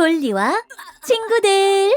돌리와 친구들.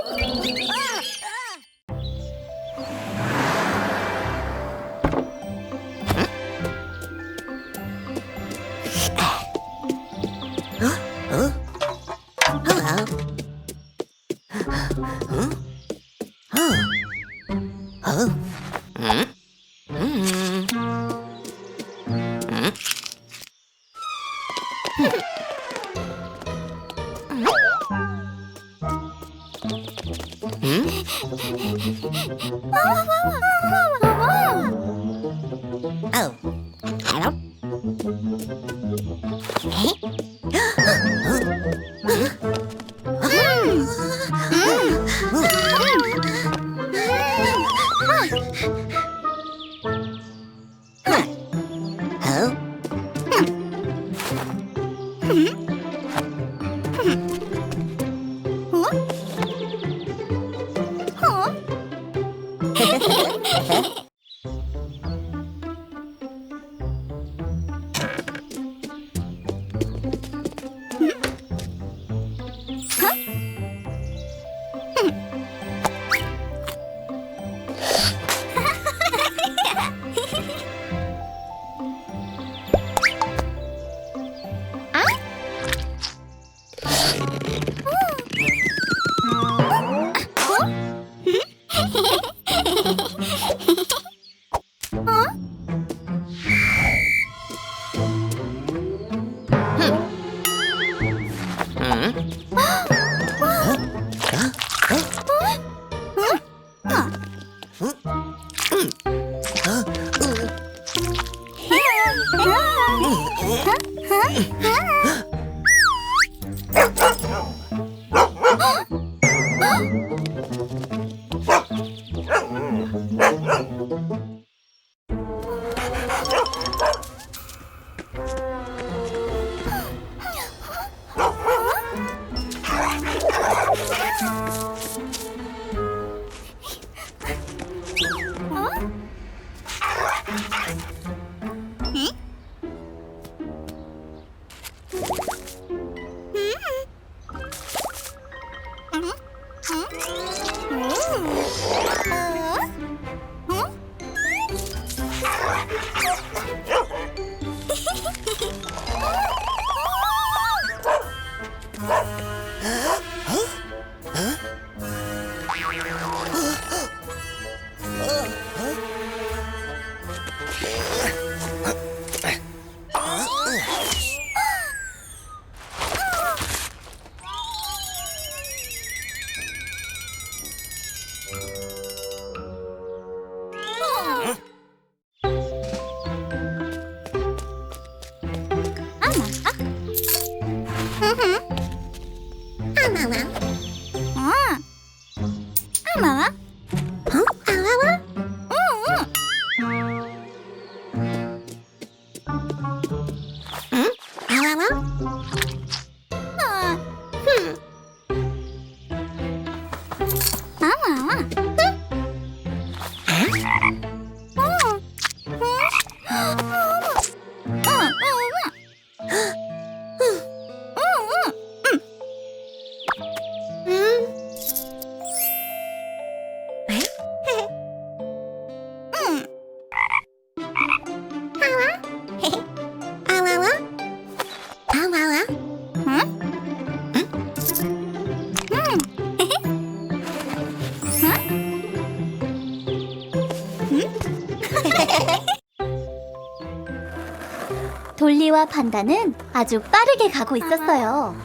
와 판다는 아주 빠르게 가고 있었어요.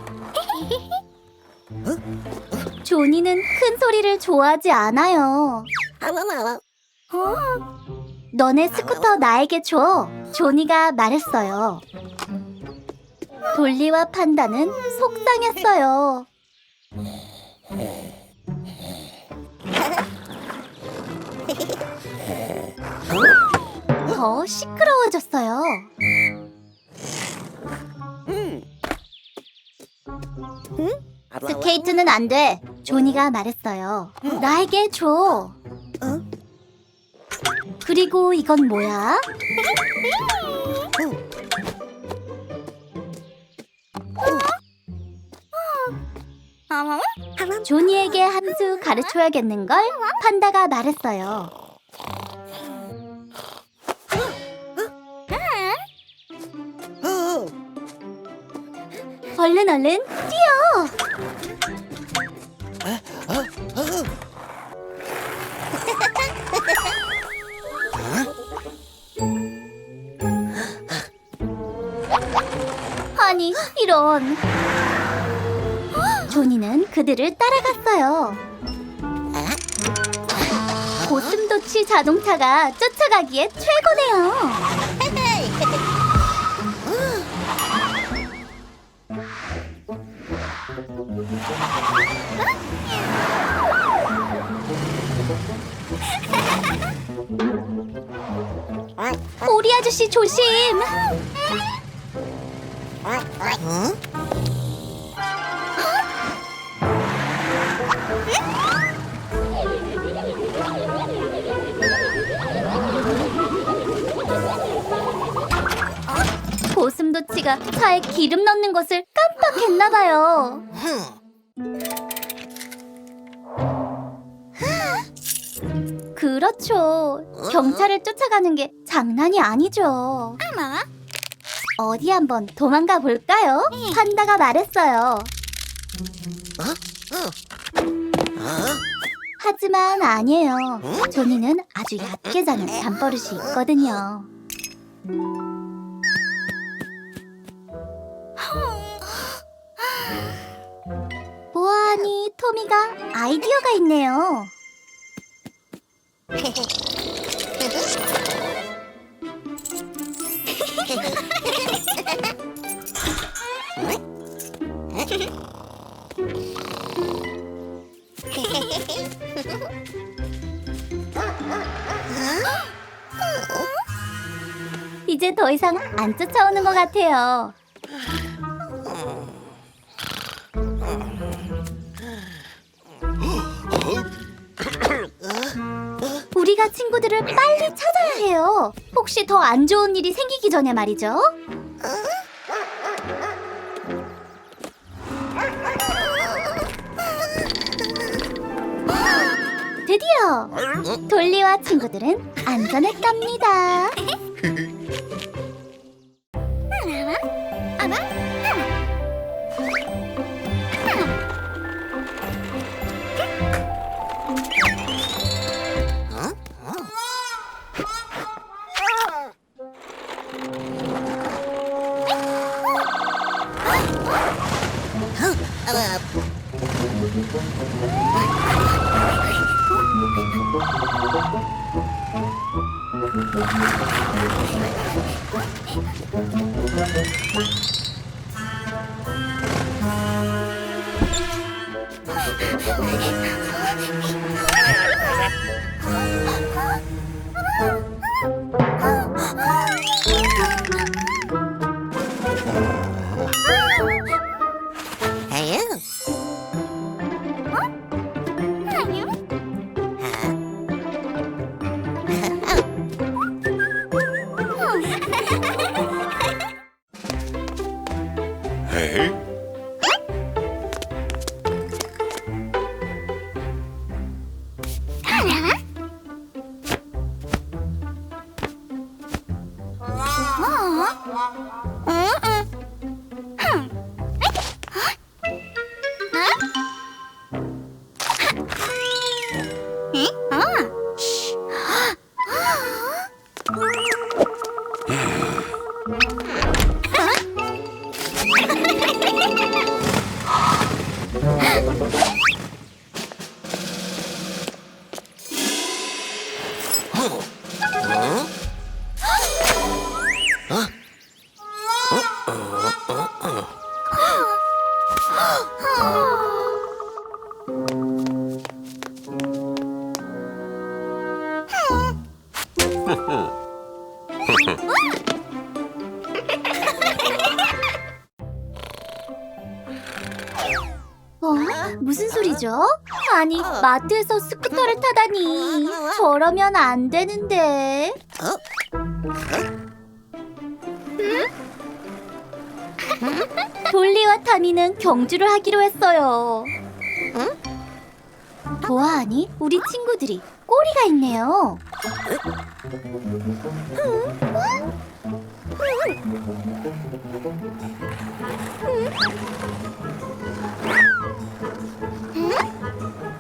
조니는 큰 소리를 좋아하지 않아요. 너네 스쿠터 나에게 줘. 조니가 말했어요. 돌리와 판다는 속상했어요. 더 시끄러워졌어요. 스케이트는 안 돼. 조니가 말했어요. 나에게 줘. 그리고 이건 뭐야? 조니에게 한 수 가르쳐야겠는걸 판다가 말했어요. 얼른 얼른 뛰어! 아니 이런 조니는 그들을 따라갔어요. 고슴도치 자동차가 쫓아가기에 최고네요. 오리 아저씨 조심! 고슴도치가 차에 기름 넣는 것을 깜빡했나 봐요. 그렇죠. 경찰을 쫓아가는 게 장난이 아니죠. 어디 한번 도망가 볼까요? 판다가 말했어요. 하지만 아니에요. 조니는 아주 얕게 자는 잠버릇이 있거든요. 보아하니 토미가 아이디어가 있네요. 이제 더 이상 안 쫓아오는 것 같아요. 친구들을 빨리 찾아야 해요. 혹시 더 안 좋은 일이 생기기 전에 말이죠. 드디어 돌리와 친구들은 안전했답니다. 에이? 어? 무슨 소리죠? 아니, 마트에서 스쿠터를 타다니. 저러면 안 되는데. 돌리와 타미는 경주를 하기로 했어요. 보아하니 우리 친구들이 꼬리가 있네요.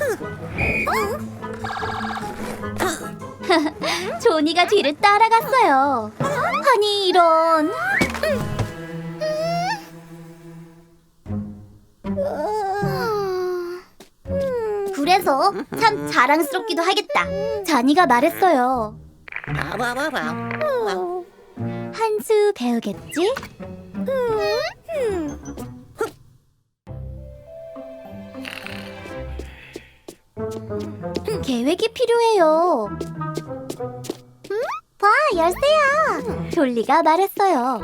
조니가 뒤를 따라갔어요. 아니 이런. 그래서 참 자랑스럽기도 하겠다. 자니가 말했어요. 한 수 배우겠지? 계획이 필요해요. 봐, 열쇠야. 졸리가 말했어요.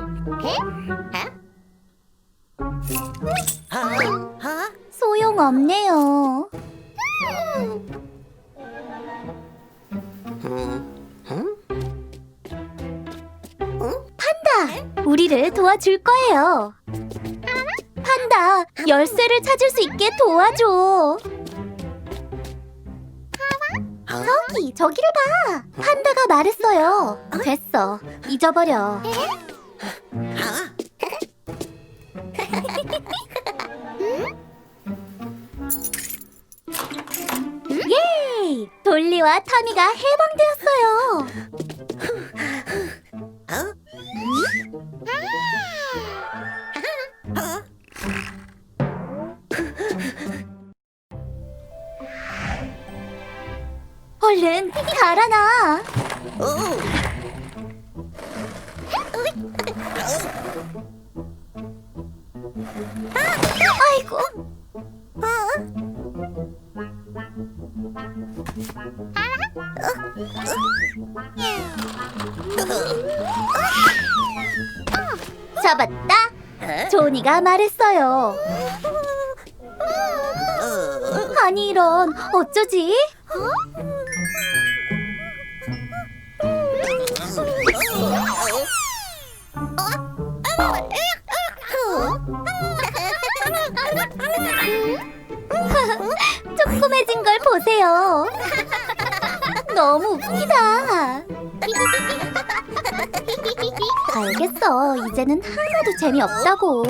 소용없네요. 판다, 우리를 도와줄 거예요. 판다, 열쇠를 찾을 수 있게 도와줘. 저기, 저기를 봐. 판다가 말했어요. 됐어, 잊어버려. 예이! 돌리와 타미가 해방되었어요. 조니가 말했어요. 아니 이런 어쩌지? 조그매진 걸 보세요. 너무 웃기다. 알겠어. 이제는 하나도 재미없다고.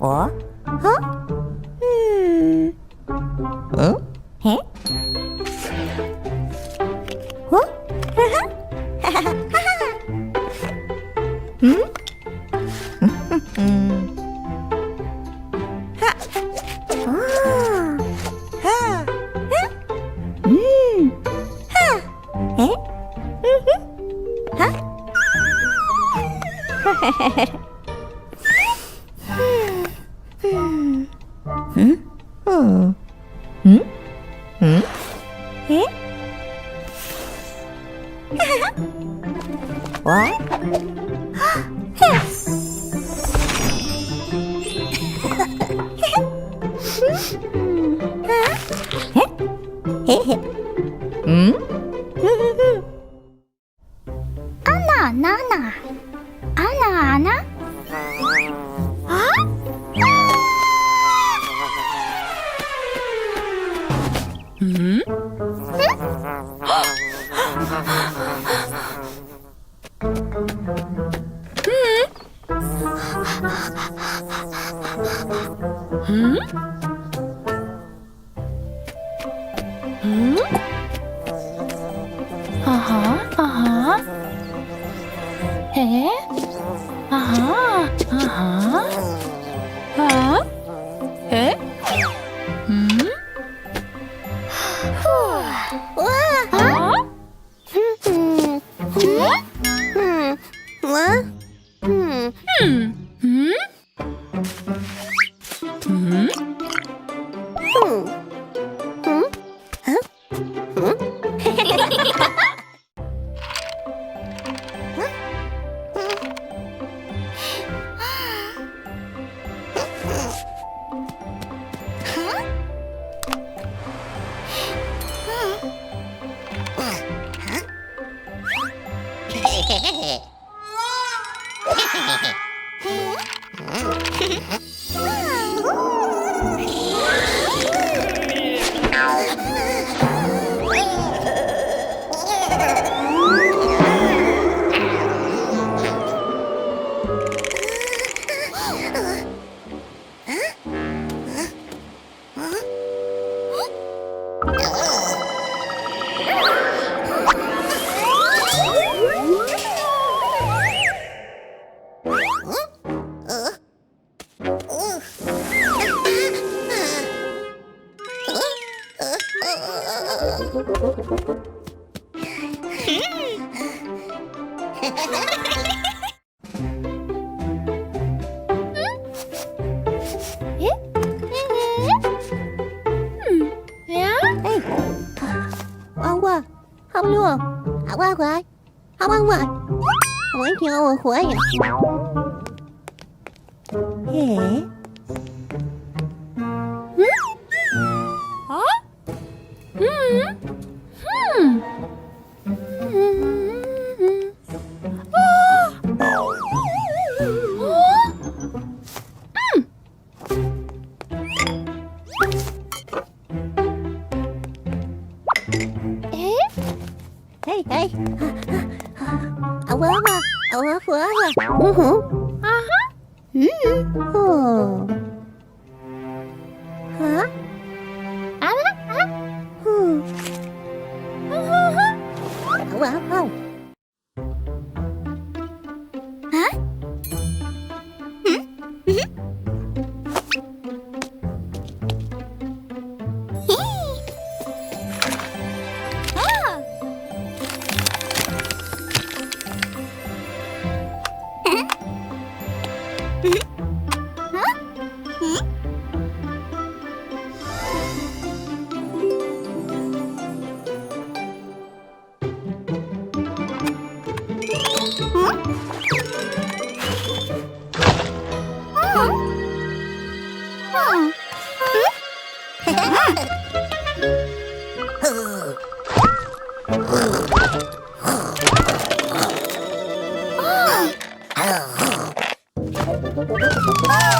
어? 음. 어? 해? 어? 아 음? 음? 我挺我火呀！哎。Oh!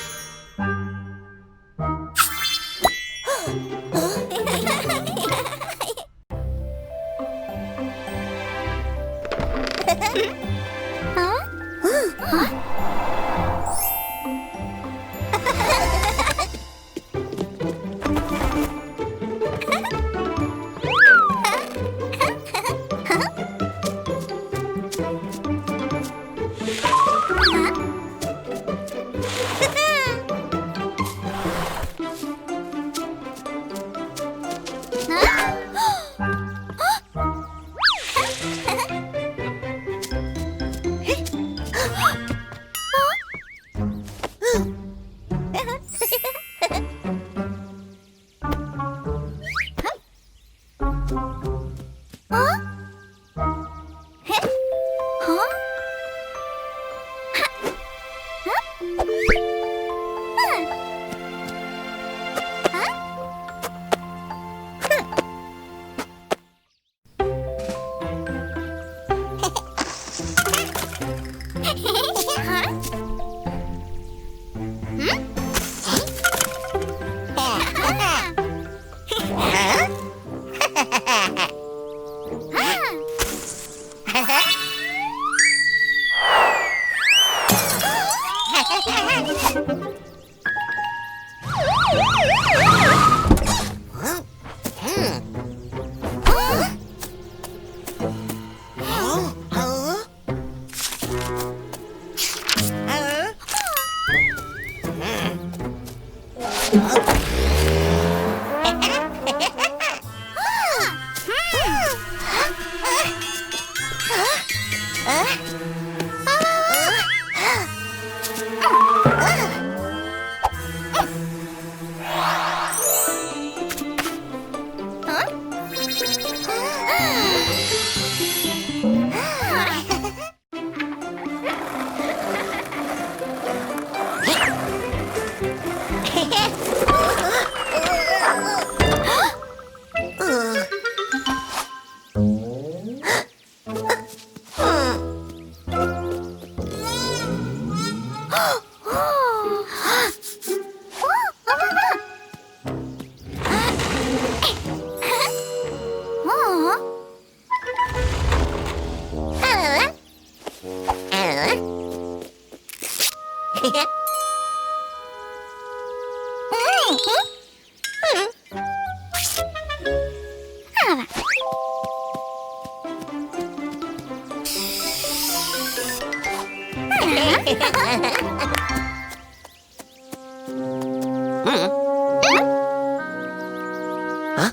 А?